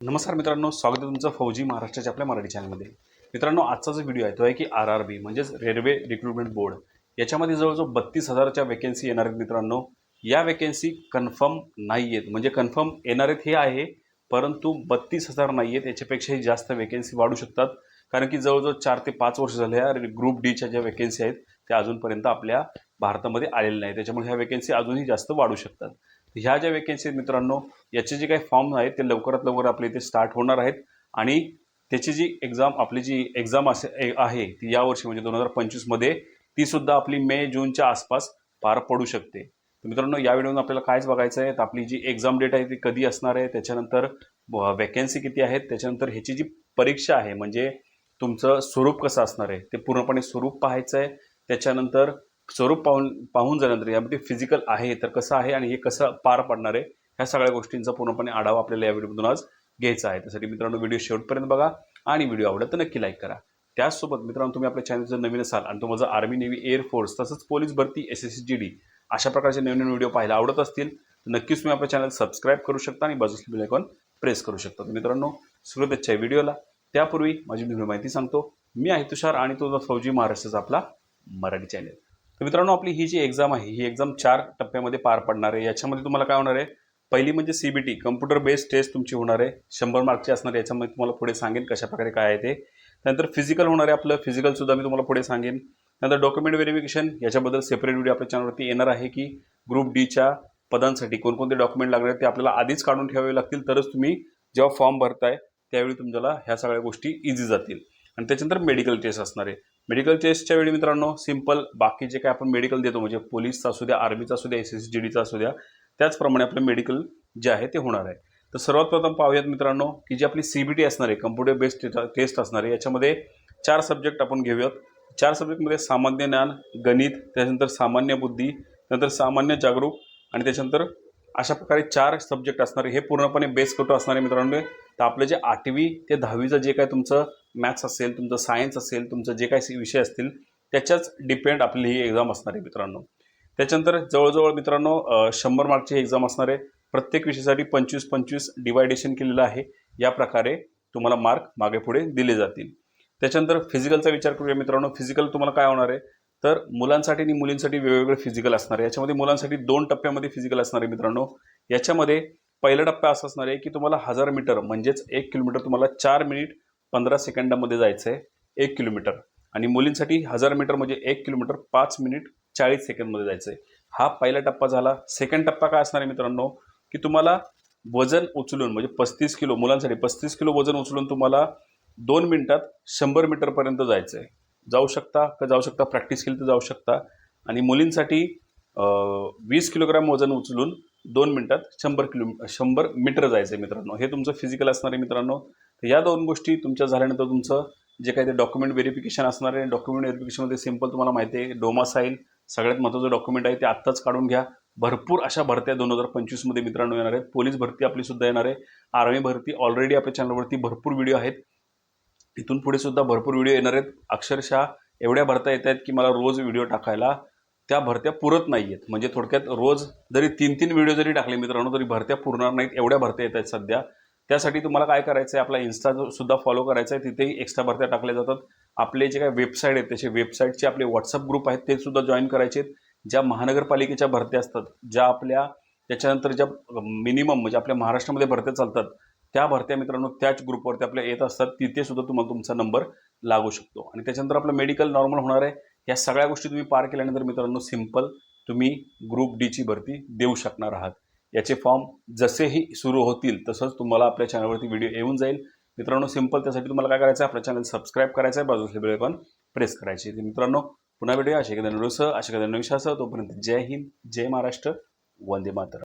नमस्कार मित्रांनो स्वागत आहे तुमचं फौजी महाराष्ट्राच्या आपल्या मराठी चॅनलमध्ये. मित्रांनो आजचा जो व्हिडिओ आहे तो आहे की आर आर बी म्हणजेच रेल्वे रिक्रुटमेंट बोर्ड याच्यामध्ये जवळजवळ बत्तीस हजारच्या वेकेन्सी येणार आहेत मित्रांनो. या वेकेन्सी कन्फर्म नाही आहेत म्हणजे कन्फर्म येणार आहेत हे आहे परंतु बत्तीस हजार नाही आहेत याच्यापेक्षाही जास्त वेकेन्सी वाढू शकतात. कारण की जवळजवळ चार ते पाच वर्ष झाले ग्रुप डीच्या ज्या वेकेन्सी आहेत त्या अजूनपर्यंत आपल्या भारतामध्ये आलेलं नाही. त्याच्यामुळे ह्या वेकेन्सी अजूनही जास्त वाढू शकतात. ह्या ज्या वेकेन्सी आहेत मित्रांनो याचे जे काही फॉर्म आहेत ते लवकरात लवकर आपले इथे स्टार्ट होणार आहेत. आणि त्याची जी एक्झाम आपली जी एक्झाम असे ए- आहे ती यावर्षी म्हणजे दोन हजार पंचवीसमध्ये ती सुद्धा आपली मे जूनच्या आसपास पार पडू शकते. तर मित्रांनो या व्हिडिओमध्ये आपल्याला कायच बघायचं आहे तर आपली जी एक्झाम डेट आहे ती कधी असणार आहे त्याच्यानंतर वॅकेन्सी किती आहेत त्याच्यानंतर ह्याची जी परीक्षा आहे म्हणजे तुमचं स्वरूप कसं असणार आहे ते पूर्णपणे स्वरूप पाहायचं आहे त्याच्यानंतर स्वरूप पाहून पाहून झाल्यानंतर यामध्ये फिजिकल आहे तर कसं आहे आणि हे कसं पार पडणार आहे ह्या सगळ्या गोष्टींचा पूर्णपणे आढावा आपल्याला या व्हिडिओमधून आज घ्यायचा आहे. त्यासाठी मित्रांनो व्हिडिओ शेवटपर्यंत बघा आणि व्हिडिओ आवडला तर नक्की लाईक करा. त्याचसोबत मित्रांनो तुम्ही आपल्या चॅनल जर नवीन असाल आणि तुम्हाला आर्मी नेव्ही एअरफोर्स तसंच पोलीस भरती एस एस जी डी अशा प्रकारचे नवीन नवीन व्हिडिओ पाहायला आवडत असतील तर नक्कीच तुम्ही आपल्या चॅनल सबस्क्राईब करू शकता आणि बाजूला बेल आयकॉन प्रेस करू शकता. मित्रांनो सुरुवात व्हिडिओला. त्यापूर्वी माझी माहिती सांगतो. मी आहे तुषार आणि तो फौजी महाराष्ट्राचा आपला मराठी चॅनल तर मित्रांनो आपली ही जी एक्झाम आहे ही एक्झाम चार टप्प्यामध्ये पार पडणार आहे. याच्यामध्ये तुम्हाला काय होणार आहे? पहिली म्हणजे C B T computer based test तुमची होणार आहे. शंभर मार्कची असणार आहे. याच्यामध्ये तुम्हाला पुढे सांगेन कशा प्रकारे काय आहे ते. त्यानंतर फिजिकल होणार आहे आपलं. फिजिकलसुद्धा मी तुम्हाला पुढे सांगेन. नंतर डॉक्युमेंट व्हेरिफिकेशन याच्याबद्दल सेपरेट व्हिडिओ आपल्या चॅनलवरती येणार आहे की ग्रुप डीच्या पदांसाठी कोणकोणते डॉक्युमेंट लागणार आहेत ते आपल्याला आधीच काढून ठेवावे लागतील. तरच तुम्ही जेव्हा फॉर्म भरताय त्यावेळी तुम्हाला ह्या सगळ्या गोष्टी इझी जातील. आणि त्याच्यानंतर मेडिकल टेस्ट असणार आहे. मेडिकल टेस्टच्या वेळी मित्रांनो सिंपल बाकी जे काय आपण मेडिकल देतो म्हणजे पोलीसचा असू द्या आर्मीचा असू द्या एस एस जी डीचा असू द्या त्याचप्रमाणे आपलं मेडिकल जे आहे ते होणार आहे. तर सर्वात प्रथम पाहूयात मित्रांनो की जी आपली सी बी टी असणार आहे कम्प्युटर बेस्ड टेस्ट असणार आहे याच्यामध्ये चार सब्जेक्ट आपण घेऊयात. चार सब्जेक्टमध्ये सामान्य ज्ञान गणित त्याच्यानंतर सामान्य बुद्धी नंतर सामान्य जागरूक आणि त्याच्यानंतर अशा प्रकारे चार सब्जेक्ट असणारे हे पूर्णपणे बेस कटो असणारे मित्रांनो. तर आपलं जे आठवी ते दहावीचं जे काय तुमचं मॅथ्स असेल तुमचं सायन्स असेल तुमचं जे काही विषय असतील त्याच्याच डिपेंड आपली ही एक्झाम असणार आहे मित्रांनो. त्याच्यानंतर जवळजवळ मित्रांनो शंभर मार्कची ही एक्झाम असणार आहे. प्रत्येक विषयासाठी पंचवीस पंचवीस डिवायडेशन केलेलं आहे. या प्रकारे तुम्हाला मार्क मागे पुढे दिले जातील. त्याच्यानंतर फिजिकलचा विचार करूया मित्रांनो. फिजिकल तुम्हाला काय होणार आहे? तर मुलांसाठी आणि मुलींसाठी वेगवेगळे फिजिकल असणार आहे. याच्यामध्ये मुलांसाठी दोन टप्प्यामध्ये फिजिकल असणार आहे मित्रांनो. याच्यामध्ये पहिला टप्पा असा असणार आहे की तुम्हाला हजार मीटर म्हणजेच एक किलोमीटर तुम्हाला चार मिनिट पंधरा सेकंदामध्ये जायचं आहे एक किलोमीटर. आणि मुलींसाठी हजार मीटर म्हणजे एक किलोमीटर पाच मिनिट चाळीस सेकंदमध्ये जायचं आहे हा पहिला टप्पा झाला. सेकंड टप्पा काय असणार आहे मित्रांनो? की तुम्हाला वजन उचलून म्हणजे पस्तीस किलो मुलांसाठी पस्तीस किलो वजन उचलून तुम्हाला दोन मिनिटात शंभर मीटरपर्यंत जायचं आहे जाऊ शकता का जाऊ शकता? प्रॅक्टिस केली तर जाऊ शकता. आणि मुलींसाठी वीस किलोग्राम वजन उचलून दोन मिनिटात शंभर किलो शंभर मीटर जायचं आहे मित्रांनो. हे तुमचं फिजिकल असणार आहे मित्रांनो. तर या दोन गोष्टी तुमच्या झाल्यानंतर तुमचं जे काही ते डॉक्युमेंट व्हेरिफिकेशन असणार आहे डॉक्युमेंट व्हेरिफिकेशनमध्ये सिंपल तुम्हाला माहिती आहे डोमासाईल सगळ्यात महत्त्वाचं डॉक्युमेंट आहे ते आत्ताच काढून घ्या. भरपूर अशा भरत्या दोन हजार पंचवीसमध्ये मित्रांनो येणार आहेत. पोलीस भरती आपली सुद्धा येणार आहे. आर्मी भरती ऑलरेडी आपल्या चॅनलवरती भरपूर व्हिडिओ आहेत. इथून पुढे सुद्धा भरपूर व्हिडिओ येणार आहेत. अक्षरशः एवढ्या भरत्या येत आहेत की मला रोज व्हिडिओ टाकायला त्या भरत्या पुरत नाही आहेत म्हणजे थोडक्यात रोज जरी तीन तीन व्हिडिओ जरी टाकले मित्रांनो तरी भरत्या पुरणार नाहीत. एवढ्या भरत्या येत आहेत सध्या. त्यासाठी तुम्हाला काय करायचं आहे आपला इन्स्टा सुद्धा फॉलो करायचा आहे तिथेही एक्स्ट्रा भरत्या टाकल्या जातात. आपले जे काही वेबसाईट आहेत त्याचे वेबसाईटचे आपले व्हॉट्सअप ग्रुप आहेत ते सुद्धा जॉईन करायचे आहेत. ज्या महानगरपालिकेच्या भरत्या असतात ज्या आपल्या त्याच्यानंतर ज्या मिनिमम म्हणजे आपल्या महाराष्ट्रामध्ये भरत्या चालतात त्या भरत्या मित्रांनो त्याच ग्रुपवरती आपल्या येत असतात. तिथे सुद्धा तुम्हाला तुमचा नंबर लागू शकतो. आणि त्याच्यानंतर आपलं मेडिकल नॉर्मल होणार आहे. या सगळ्या गोष्टी तुम्ही पार केल्यानंतर मित्रांनो सिंपल तुम्ही ग्रुप डीची भरती देऊ शकणार आहात. याचे फॉर्म जसेही सुरू होतील तसंच तुम्हाला आपल्या चॅनलवरती व्हिडिओ येऊन जाईल. मित्रांनो सिंपल त्यासाठी तुम्हाला काय करायचं आहे? आपलं चॅनल सबस्क्राईब करायचं आहे. बाजूला बेल पण प्रेस करायची तर मित्रांनो पुन्हा व्हिडिओ अशा एखाद्या व्हिडिओसह अशा एखाद्या नवीन तोपर्यंत जय हिंद जय महाराष्ट्र वंदे मातरम.